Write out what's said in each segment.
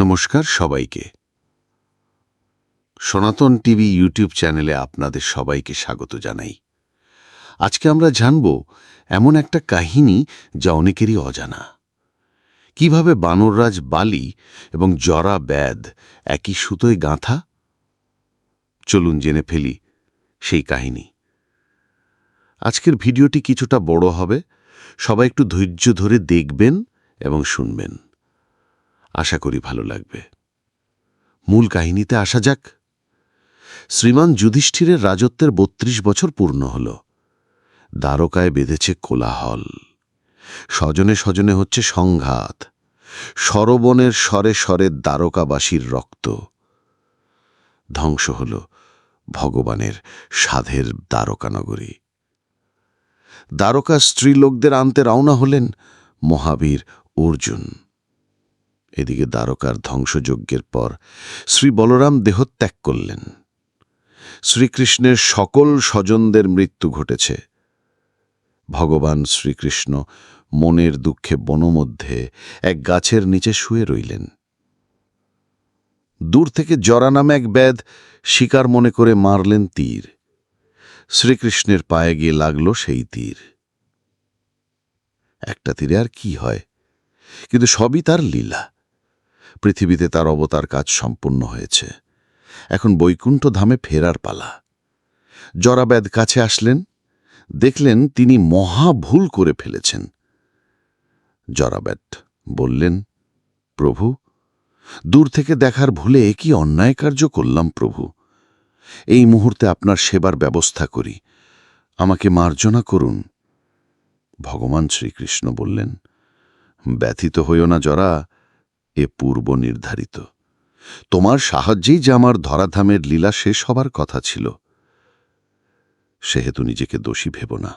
নমস্কার সবাইকে। সনাতন টিভি ইউটিউব চ্যানেলে আপনাদের সবাইকে স্বাগত জানাই। আজকে আমরা জানব এমন একটা কাহিনী যা অনেকেরই অজানা। কীভাবে বানররাজ বালি এবং জরা ব্যাদ একই সুতোয় গাঁথা? চলুন জেনে ফেলি সেই কাহিনী। আজকের ভিডিওটি কিছুটা বড় হবে। সবাই একটু ধৈর্য ধরে দেখবেন এবং শুনবেন। আশা করি ভালো লাগবে। মূল কাহিনীতে আসা যাক। শ্রীমান যুধিষ্ঠিরের রাজত্বের বত্রিশ বছর পূর্ণ হল। দ্বারকায় বেঁধেছে কোলাহল। স্বজনে স্বজনে হচ্ছে সংঘাত। সরবনের স্বরে স্বরে দ্বারকাবাসীর রক্ত। ধ্বংস হল ভগবানের সাধের দ্বারকানগরী। দ্বারকা স্ত্রীলোকদের আনতে রওনা হলেন মহাবীর অর্জুন। এদিকে দ্বারকার ধ্বংসযজ্ঞের পর শ্রী বলরাম দেহত্যাগ করলেন। শ্রীকৃষ্ণের সকল স্বজনদের মৃত্যু ঘটেছে। ভগবান শ্রীকৃষ্ণ মনের দুঃখে বনমধ্যে এক গাছের নিচে শুয়ে রইলেন। দূর থেকে জরা নামে এক ব্যাধ শিকার মনে করে মারলেন তীর। শ্রীকৃষ্ণের পায়ে গিয়ে লাগল সেই তীর। একটা তীরে আর কি হয়? কিন্তু সবই তার লীলা। পৃথিবীতে তার অবতার কাজ সম্পূর্ণ হয়েছে। এখন বৈকুণ্ঠ ধামে ফেরার পালা। জরাব্যাদ কাছে আসলেন, দেখলেন তিনি মহা ভুল করে ফেলেছেন। জরাব্যাট বললেন, প্রভু, দূর থেকে দেখার ভুলে কি অন্যায় কার্য করলাম প্রভু। এই মুহূর্তে আপনার সেবার ব্যবস্থা করি। আমাকে মার্জনা করুন। ভগবান শ্রীকৃষ্ণ বললেন, ব্যথিত হইও না জরা এ পূর্ব নির্ধারিত। তোমার সাহায্যেই যে আমার ধরাধামের লীলা শেষ হবার কথা ছিল। সেহেতু নিজেকে দোষী ভেব না।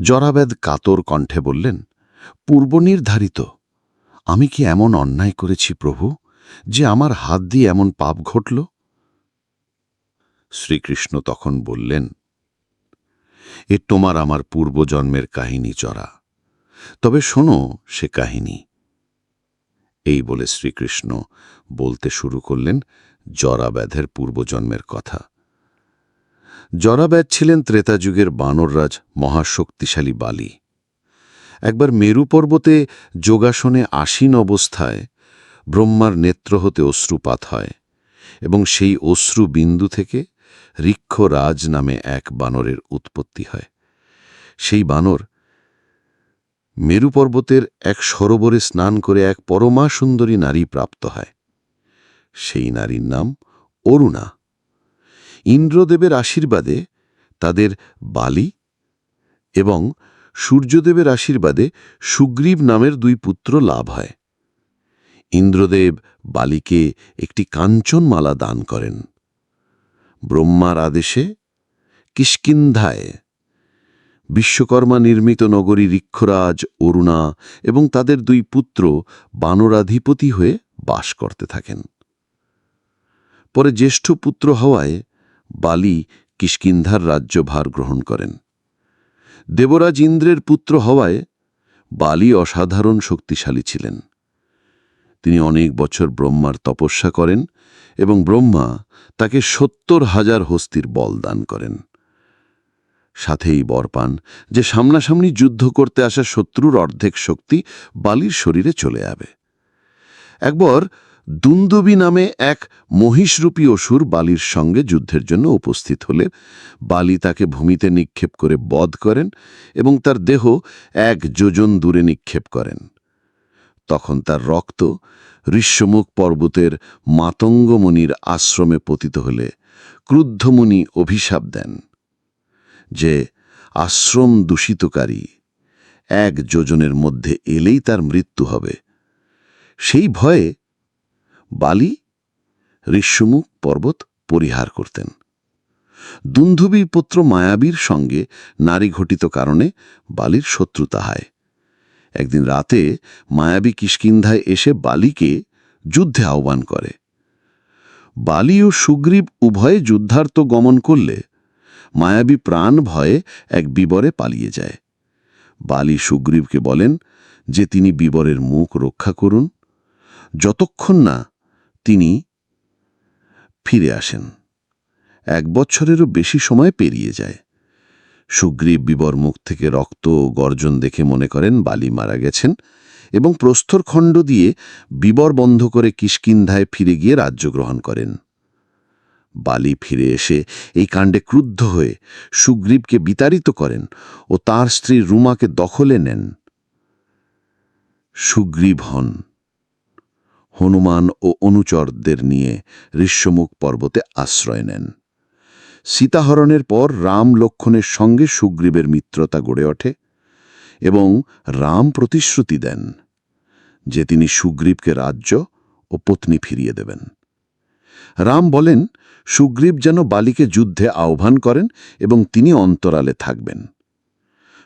জরাবেদ কাতর কণ্ঠে বললেন, পূর্ব নির্ধারিত। আমি কি এমন অন্যায় করেছি প্রভু, যে আমার হাত দিয়ে এমন পাপ ঘটল? শ্রীকৃষ্ণ তখন বললেন, এ তোমার আমার পূর্বজন্মের কাহিনী চড়া। তবে শোনো সে কাহিনী। এই বলে শ্রীকৃষ্ণ বলতে শুরু করলেন জরাব্যাধের পূর্বজন্মের কথা। জরাব্যাধ ছিলেন ত্রেতাযুগের বানররাজ মহাশক্তিশালী বালি। একবার মেরু পর্বতে যোগাসনে আসীন অবস্থায় ব্রহ্মার নেত্র হতে অশ্রুপাত হয় এবং সেই অশ্রু বিন্দু থেকে ঋক্ষরাজ নামে এক বানরের উৎপত্তি হয়। সেই বানর মেরু পর্বতের এক সরোবরে স্নান করে এক পরমা সুন্দরী নারী প্রাপ্ত হয়। সেই নারীর নাম অরুণা। ইন্দ্রদেবের আশীর্বাদে তাদের বালি এবং সূর্যদেবের আশীর্বাদে সুগ্রীব নামের দুই পুত্র লাভ হয়। ইন্দ্রদেব বালিকে একটি কাঞ্চনমালা দান করেন। ব্রহ্মার আদেশে কিষ্কিন্ধায় বিশ্বকর্মা নির্মিত নগরী ঋক্ষরাজ অরুণা এবং তাদের দুই পুত্র বানরাধিপতি হয়ে বাস করতে থাকেন। পরে জ্যেষ্ঠ পুত্র হওয়ায় বালি কিষ্কিন্ধার রাজ্যভার গ্রহণ করেন। দেবরাজ ইন্দ্রের পুত্র হওয়ায় বালি অসাধারণ শক্তিশালী ছিলেন। তিনি অনেক বছর ব্রহ্মার তপস্যা করেন এবং ব্রহ্মা তাকে সত্তর হাজার হস্তির বল দান করেন। সাথেই বর পান, যে সামনাসামনি যুদ্ধ করতে আসা শত্রুর অর্ধেক শক্তি বালির শরীরে চলে যাবে। একবার দুন্দুবি নামে এক মহিষরূপী অসুর বালির সঙ্গে যুদ্ধের জন্য উপস্থিত হলে বালি তাকে ভূমিতে নিক্ষেপ করে বধ করেন এবং তার দেহ এক যোজন দূরে নিক্ষেপ করেন। তখন তার রক্ত ঋষ্যমুখ পর্বতের মাতঙ্গমণির আশ্রমে পতিত হলে ক্রুদ্ধমুনি অভিশাপ দেন। যে আশ্রম দূষিতকারী, এক যোজনের মধ্যে এলেই তার মৃত্যু হবে। সেই ভয়ে বালি, ঋষ্যমুখ, পর্বত পরিহার করতেন। দুন্ধুবীর পুত্র মায়াবীর সঙ্গে নারী ঘটিত কারণে বালির শত্রুতা হয়। একদিন রাতে মায়াবী কিষ্কিন্ধায় এসে বালিকে যুদ্ধে আহ্বান করে। বালি ও সুগ্রীব উভয়ে যুদ্ধার্থ গমন করলে মায়াবী প্রাণ ভয়ে এক বিবরে পালিয়ে যায়। বালি সুগ্রীবকে বলেন যে তিনি বিবরের মুখ রক্ষা করুন। যতক্ষণ না তিনি ফিরে আসেন, এক বছরেরও বেশি সময় পেরিয়ে যায়। সুগ্রীব বিবর মুখ থেকে রক্ত ও গর্জন দেখে মনে করেন বালি মারা গেছেন এবং প্রস্তর খণ্ড দিয়ে বিবর বন্ধ করে কিষ্কিন্ধায় ফিরে গিয়ে রাজ্য গ্রহণ করেন। বালি ফিরে এসে এই কাণ্ডে ক্রুদ্ধ হয়ে সুগ্রীবকে বিতাড়িত করেন ও তার স্ত্রী রুমাকে দখলে নেন। সুগ্রীব হন। হনুমান ও অনুচরদের নিয়ে ঋষ্যমুখ পর্বতে আশ্রয় নেন। সীতাহরণের পর রাম লক্ষণের সঙ্গে সুগ্রীবের মিত্রতা গড়ে ওঠে এবং রাম প্রতিশ্রুতি দেন যে তিনি সুগ্রীবকে রাজ্য ও পত্নী ফিরিয়ে দেবেন। রাম বলেন, সুগ্রীব যেন বালিকে যুদ্ধে আহ্বান করেন এবং তিনি অন্তরালে থাকবেন।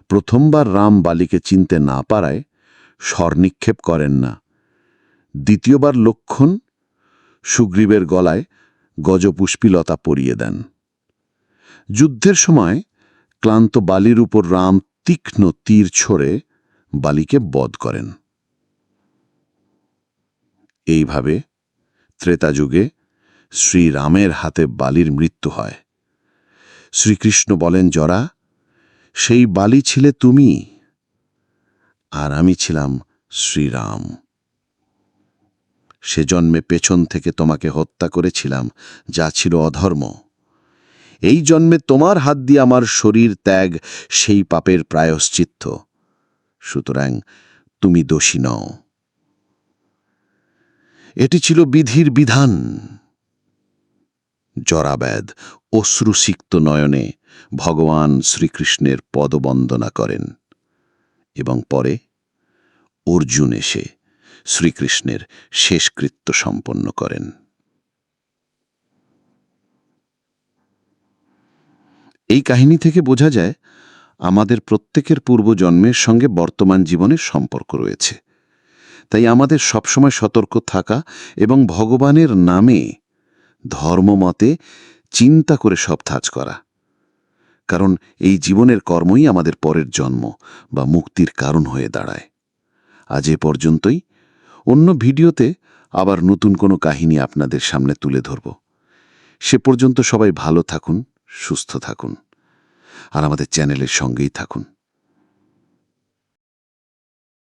প্রথমবার রাম বালিকে চিনতে না পারায় স্বরনিক্ষেপ করেন না। দ্বিতীয়বার লক্ষণ সুগ্রীবের গলায় গজপুষ্পিলতা পরিয়ে দেন। যুদ্ধের সময় ক্লান্ত বালির উপর রাম তীক্ষ্ণ তীর ছড়ে বালিকে বধ করেন। এইভাবে ত্রেতাযুগে শ্রীরামের হাতে বালির মৃত্যু হয়। শ্রীকৃষ্ণ বলেন, জরা, সেই বালি ছিলে তুমি, আর আমি ছিলাম শ্রীরাম। সে জন্মে পেছন থেকে তোমাকে হত্যা করেছিলাম, যা ছিল অধর্ম। এই জন্মে তোমার হাত দিয়ে আমার শরীর ত্যাগ, সেই পাপের প্রায়শ্চিত্ত। সুতরাং তুমি দোষী নও। এটি ছিল বিধির বিধান। জরাব্যাদ অশ্রুসিক্ত নয়নে ভগবান শ্রীকৃষ্ণের পদবন্দনা করেন এবং পরে অর্জুন এসে শ্রীকৃষ্ণের শেষকৃত্য সম্পন্ন করেন। এই কাহিনী থেকে বোঝা যায়, আমাদের প্রত্যেকের পূর্বজন্মের সঙ্গে বর্তমান জীবনের সম্পর্ক রয়েছে। তাই আমাদের সবসময় সতর্ক থাকা এবং ভগবানের নামে ধর্মমতে চিন্তা করে সব কাজ করা। কারণ এই জীবনের কর্মই আমাদের পরের জন্ম বা মুক্তির কারণ হয়ে দাঁড়ায়। আজ এ পর্যন্তই। অন্য ভিডিওতে আবার নতুন কোনো কাহিনী আপনাদের সামনে তুলে ধরব। সে পর্যন্ত সবাই ভালো থাকুন, সুস্থ থাকুন, আর আমাদের চ্যানেলের সঙ্গেই থাকুন।